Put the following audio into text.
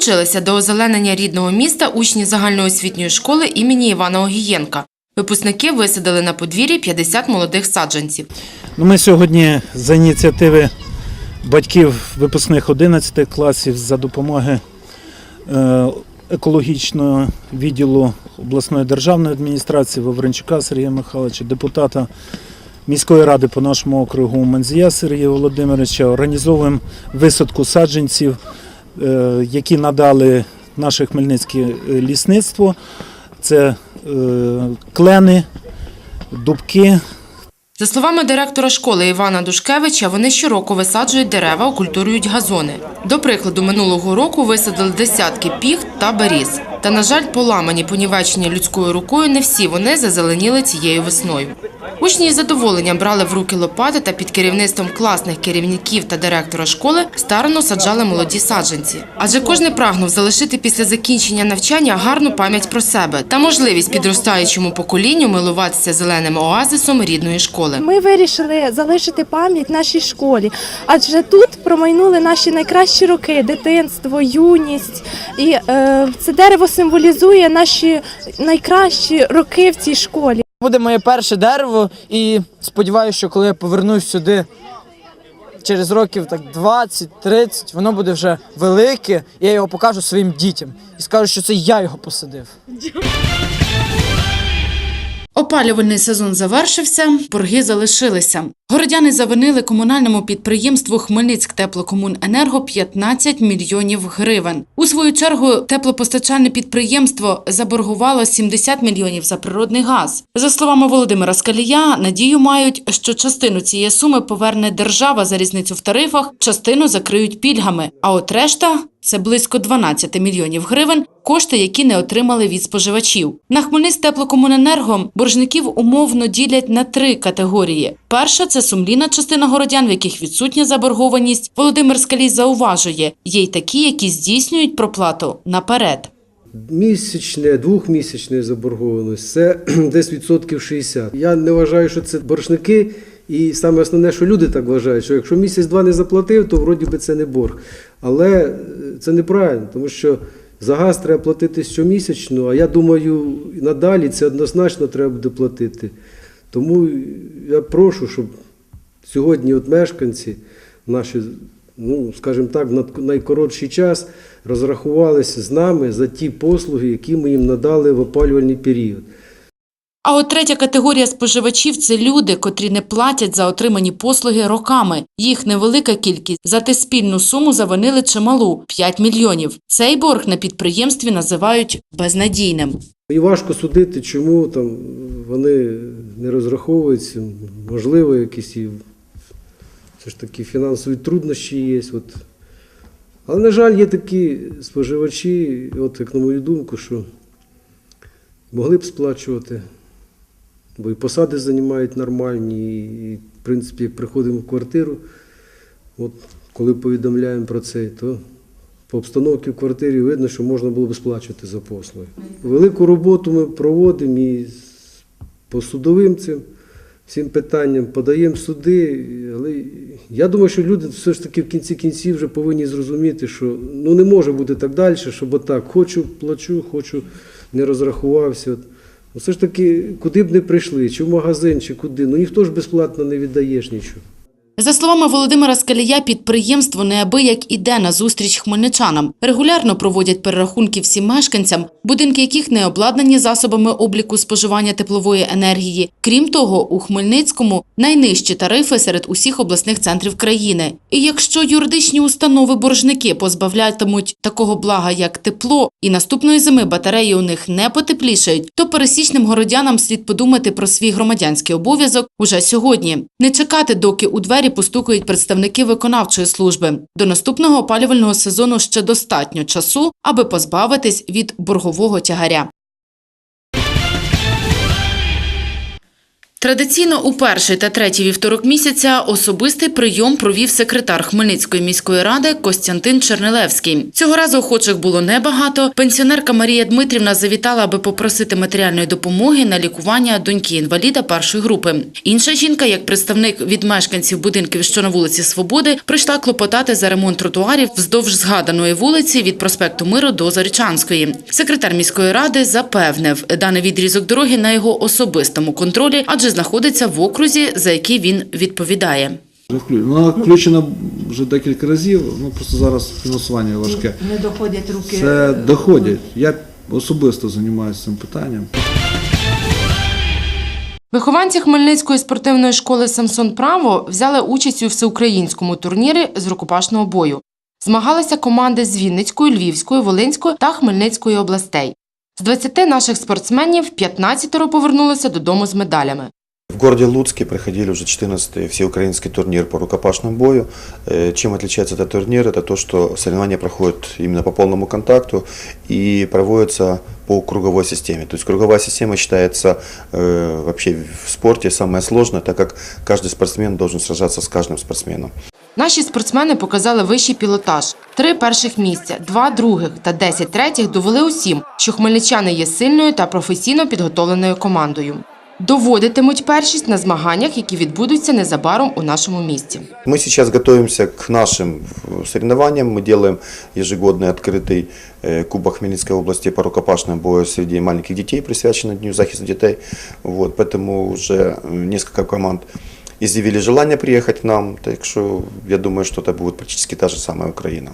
Долучилися до озеленення рідного міста учні загальноосвітньої школи імені Івана Огієнка. Випускники висадили на подвір'ї 50 молодих саджанців. Ну, ми сьогодні за ініціативи батьків випускних 11 класів за допомоги е, екологічного відділу обласної державної адміністрації Вавренчука Сергія Михайловича, депутата міської ради по нашому округу Манзія Сергія Володимировича організовуємо висадку саджанців, які надали наше хмельницьке е, лісництво. Це е, клени, дубки, За словами директора школи Івана Душкевича, вони щороку висаджують дерева, окультурюють газони. До прикладу, минулого року висадили десятки піх та беріз. Та, на жаль, поламані, понівечені людською рукою, не всі вони зазеленіли цією весною. Учні із задоволенням брали в руки лопати та під керівництвом класних керівників та директора школи старано саджали молоді саджанці. Адже кожен прагнув залишити після закінчення навчання гарну пам'ять про себе та можливість підростаючому поколінню милуватися зеленим оазисом рідної школи. Ми вирішили залишити пам'ять нашій школі, адже тут промайнули наші найкращі роки, дитинство, юність. І е, це дерево символізує наші найкращі роки в цій школі. Буде моє перше дерево, і сподіваюся, що коли я повернусь сюди через років так 20-30, воно буде вже велике, і я його покажу своїм дітям і скажу, що це я його посадив. Опалювальний сезон завершився, борги залишилися. Городяни завинили комунальному підприємству Хмельницьк теплокомуненерго 15 мільйонів гривень. У свою чергу теплопостачальне підприємство заборгувало 70 мільйонів за природний газ. За словами Володимира Скалія, надію мають, що частину цієї суми поверне держава за різницю в тарифах, частину закриють пільгами. А от решта це близько 12 мільйонів гривень, кошти, які не отримали від споживачів. На Хмельницьк теплокомуненерго боржників умовно ділять на три категорії. Перша це сумлінна частина городян, в яких відсутня заборгованість. Володимир Скалій зауважує, є й такі, які здійснюють проплату наперед. Місячне, двохмісячне заборгованість це десь відсотків 60. Я не вважаю, що це боржники. І саме основне, що люди так вважають, що якщо місяць-два не заплатив, то вроді би це не борг. Але е, це неправильно, тому що за газ треба платити щомісячно, а я думаю, надалі це однозначно треба буде платити. Тому я прошу, щоб сьогодні от мешканці наші, ну, скажімо так, на найкоротший час розрахувалися з нами за ті послуги, які ми їм надали в опалювальний період. А от третя категорія споживачів це люди, котрі не платять за отримані послуги роками. Їх невелика кількість. Зате спільну суму завинили чималу 5 мільйонів. Цей борг на підприємстві називають безнадійним. І важко судити, чому там вони не розраховуються. Можливо, якісь і все ж таки фінансові труднощі є. От. Але, на жаль, є такі споживачі, от як на мою думку, що могли б сплачувати, бо і посади займають нормальні, і, в принципі, як приходимо в квартиру, от, коли повідомляємо про це, то по обстановці в квартирі видно, що можна було б сплачувати за послуги. Велику роботу ми проводимо і по судовим цим всім питанням подаємо суди. Але я думаю, що люди все ж таки в кінці кінців вже повинні зрозуміти, що ну не може бути так далі, щоб отак хочу, плачу, хочу, не розрахувався. Ну, Все ж таки, куди б не прийшли, чи в магазин, чи куди, ну ніхто ж безплатно не віддаєш нічого. За словами Володимира Скалія, підприємство неабияк іде на зустріч хмельничанам. Регулярно проводять перерахунки всім мешканцям, будинки яких не обладнані засобами обліку споживання теплової енергії. Крім того, у Хмельницькому найнижчі тарифи серед усіх обласних центрів країни. І якщо юридичні установи боржники позбавлятимуть такого блага, як тепло, і наступної зими батареї у них не потеплішають, то пересічним городянам слід подумати про свій громадянський обов'язок уже сьогодні. Не чекати, доки у двері постукають представники виконавчої служби. До наступного опалювального сезону ще достатньо часу, аби позбавитись від боргового тягаря. Традиційно у перший та третій вівторок місяця особистий прийом провів секретар Хмельницької міської ради Костянтин Чернелевський. Цього разу охочих було небагато. Пенсіонерка Марія Дмитрівна завітала, аби попросити матеріальної допомоги на лікування доньки інваліда першої групи. Інша жінка, як представник від мешканців будинків, що на вулиці Свободи, прийшла клопотати за ремонт тротуарів вздовж згаданої вулиці від проспекту Миру до Зарічанської. Секретар міської ради запевнив, даний відрізок дороги на його особистому контролі, адже знаходиться в окрузі, за який він відповідає. Вона включена вже декілька разів, ну просто зараз фінансування важке. Не доходять руки. Це доходять. Я особисто займаюся цим питанням. Вихованці Хмельницької спортивної школи Самсон Право взяли участь у всеукраїнському турнірі з рукопашного бою. Змагалися команди з Вінницької, Львівської, Волинської та Хмельницької областей. З 20 наших спортсменів 15 повернулися додому з медалями. В городе Луцке проходили уже 14-й всеукраинский турнир по рукопашному бою. Э, Чем отличается этот турнир? Это то, что соревнования проходят именно по полному контакту и проводятся по круговой системе. То есть круговая система считается э, вообще в спорте самая сложная, так как каждый спортсмен должен сражаться с каждым спортсменом. Наші спортсмени показали вищий пілотаж. Три перших місця, два других та десять третіх довели усім, що хмельничани є сильною та професійно підготовленою командою. Доводитимуть першість на змаганнях, які відбудуться незабаром у нашому місті. Мы сейчас готовимся к нашим э, соревнованиям. Мы делаем ежегодный открытый э, Кубок Хмельницкой области по рукопашному бою среди маленьких детей, присвященный Дню захиста детей. Вот, поэтому уже э, несколько команд изъявили желание приехать к нам, так что я думаю, что это будет практически та же самая Украина.